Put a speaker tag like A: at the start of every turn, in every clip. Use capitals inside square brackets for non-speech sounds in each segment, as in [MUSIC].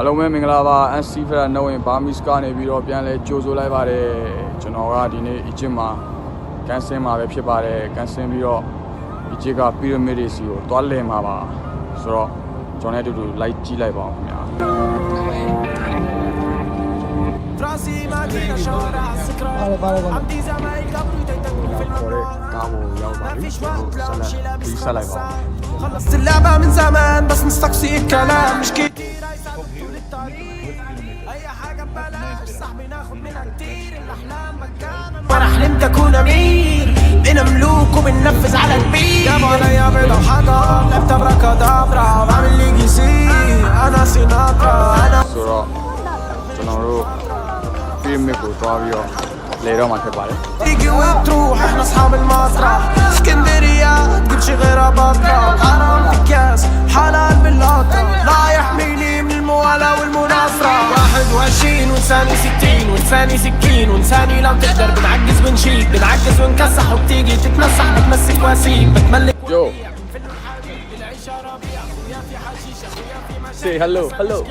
A: အားလုံးပဲမင်္ဂလာပါ SC Fera နှုတ်ဝင် Barmis ကနေပြီးတော့ပြန်လဲကြိုဆိုလိုက်ပါတယ်ကျွန်တော်ကဒီနေ့ Egypt မှာကန်ဆင်မှာပဲဖြစ်ပါတယ်ကန်ဆင်ပြီးတော့ Egypt က Pyramid တွေစီကိုသွားလည်မှာပါဆိုတော့ကျွန်တော်လည်းအတူတူ live ကြည့်လိုက်ပါအောင်ခင်ဗျာ
B: Tras imaginas ahora se cree.
A: ခေါ်တဲ့
B: المنوال
A: ကားကိုရောက်ပါ
B: ما
A: ပြီ
B: فيش
A: ကျွန်
B: وقت
A: တော်
B: لو
A: ဆက်လက်
B: شي لابس
A: ပြီးဆက်လိုက်ပါဦး
B: خلصان خلصت اللعبة من زمان بس مستقصي الكلام مش كتير هيساعدك طول الطريق أي حاجة ببلاش صاحبي ناخد منها كتير الأحلام مجانا وأنا حلمت أكون أمير بين ملوك وبننفذ على البيت جابوا عليا بيضة وحجر لعبت أبراكادابرا بعمل اللي يصير أنا سيناترا أنا
A: ဆိုတော့ကျွန်တော်တို့ pyramid ကိုတွားပြီးတော့ لروما تبعي
B: تيجي وتروح إحنا أصحاب المسرح. اسكندرية تجيب شي غيرها بطرح حرام في الكاس حلال بالاطرح لا يحميني من الموالاة والمناصرة. 21 وانساني 60 وانساني سكين وانساني لو تقدر بنعجز بنشيب بنعجز ونكسح وبتيجي تتمسح بتمسك واسيب بتملك
A: جو. سي هلو هلو.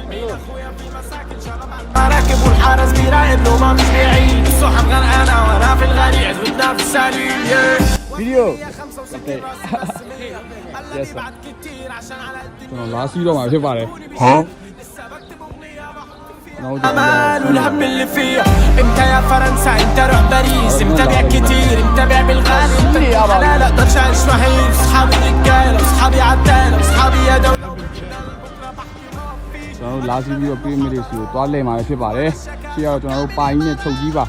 B: مراكب والحارس بيراقب لو ما مش بعيد. الصحب غرقانة وأنا في الغالي عزوتنا في
A: السليم فيديو. [LAUGHS] العصير ما شوف عليه.
B: ها؟
A: امال
B: والهم اللي فيها. انت يا فرنسا انت روح باريس. متابع كتير متابع بالغالي. انت لا أقدرش اعيش وحيد
A: صحابي လာစီးပြီးတော့ pyramid တွေစီကိုတွားလဲမှာဖြစ်ပါတယ်ရှေ့ကတော့ကျွန်တော်တို့ပါရင်းနဲ့ချုပ်ကြီးပါ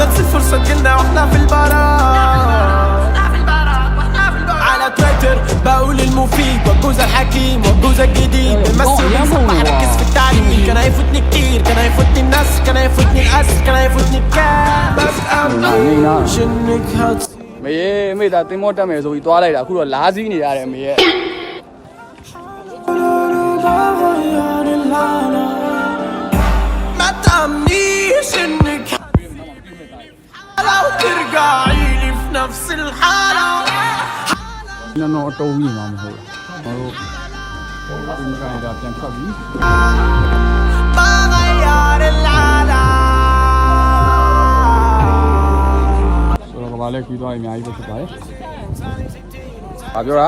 B: بس الفرصة تجيلنا واحنا في البراء على تويتر بقول المفيد والجوز الحكيم والجوز الجديد بمثل
A: يا
B: بنصبح
A: بابا.
B: ركز في التعليم كان هيفوتني كتير كان هيفوتني الناس كان هيفوتني الاسد كان هيفوتني الكاس بس
A: نعم،
B: انا
A: نعم.
B: مش انك هتصير
A: မေရဲ့မေဒါတင်မောတက်မယ်ဆိုပြီးတွားလိုက်တာအခုတော့လာစီးနေရတယ်မေရဲ့ ကျွန်တော်အတုံးကြီးမှာမဟုတ်ဘူးကျွန်တော်တို့ဒီကောင်ကပြန်ထွက်ပြီ
B: ပါဂယာရလာလာ
A: ဆိုတော့ကဘာလဲခီးသွားရင်အများကြီးပဲဖြစ်ပါတယ်။ဘာပြောတာ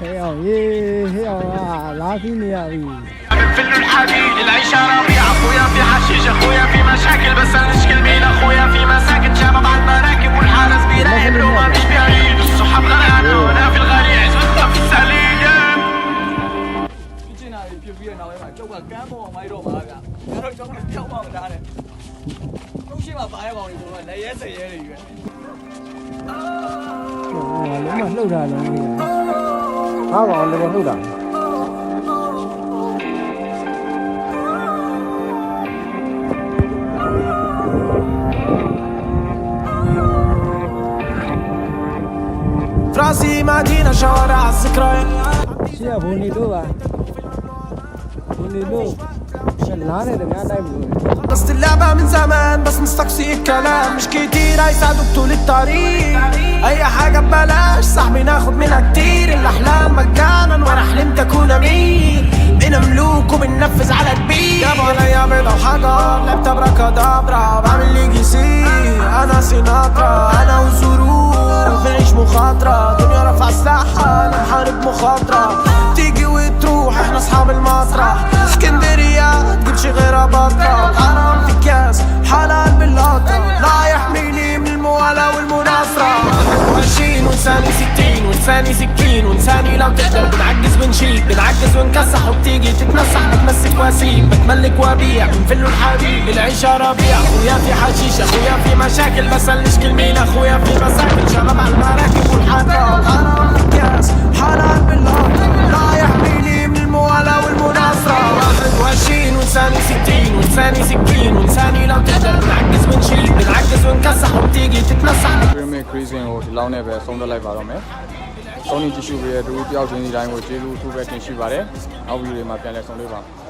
A: ဟဲ့
C: အောင်ရေးဟဲ့အောင်ကလာစီးနေရပြီ
B: فل الحديد العيشة ربيع اخويا في حشيش اخويا في مشاكل بس انا اشكل مين اخويا في مساكن شباب على المراكب والحارس بيراقب لو ما مش بعيد الصحاب غرقانة وانا في الغريق زودنا في السليل
A: ကျင်တာတွေဖြစ်ပြီးတဲ့နောက်ပိုင်းမှာကျုပ်ကကမ်းပေါ်မိုက်တော့ပါဗျာ။ဒါတော့ကျွန်တော်ပြောင်းမှမသားနဲ့။ကျုပ်ရှိမှပါတဲ့ကောင်တွေဆိုတော့လက်ရဲစရဲတွေရွယ်
C: ဟာလုံးမလှုပ်တာလုံးကြီးဟာကောင်လည်းလှုပ်တာ
B: راسي مدينة شوارع الذكريات
C: ရှေ့ကဘုံနေလို့ပါဘုံနေလို့ရှလာနေတယ်များတိုက်ဘူး
B: خلصت اللعبة من زمان بس مستقصي الكلام مش كتير هيساعدوك طول الطريق بيضة وحجر لعبت أبراكادابرا بعمل يصير أنا سيناترا أنا والظروف نعيش مخاطرة دنيا رفع سلاحها أنا محارب مخاطرة. تيجي وتروح إحنا أصحاب المسرح اسكندرية تجيب شي غير بطة حرام في الكاس حلال بالقطة لا يحميني من الموالاه والمناصرة. ولساني ستين ولساني سكين ولساني لو تقدر. بنعجز بنشيد بنعجز ونكسح وبتيجي تتنصح بتمسك واسيب. بتملك وابيع بنفل الحبيب العيشة ربيع. أخويا في حشيش أخويا في مشاكل بس نشكل مين أخويا في مساكن شباب على المراكب والحارة حرام الكاس حلال بالقطة
A: Academic Crimson ကိုဒီလောက်နဲ့ပဲဆုံးသက်လိုက်ပါတော့မယ်။ဆုံးနေကြည့်ရှုပေးတဲ့သူတယောက်ချင်းဒီတိုင်းကိုကျေးဇူးအထူးပဲတင်ရှိပါတယ်။နောက်ဗီဒီယိုတွေမှာပြန်လည်ဆုံတွေ့ပါမယ်။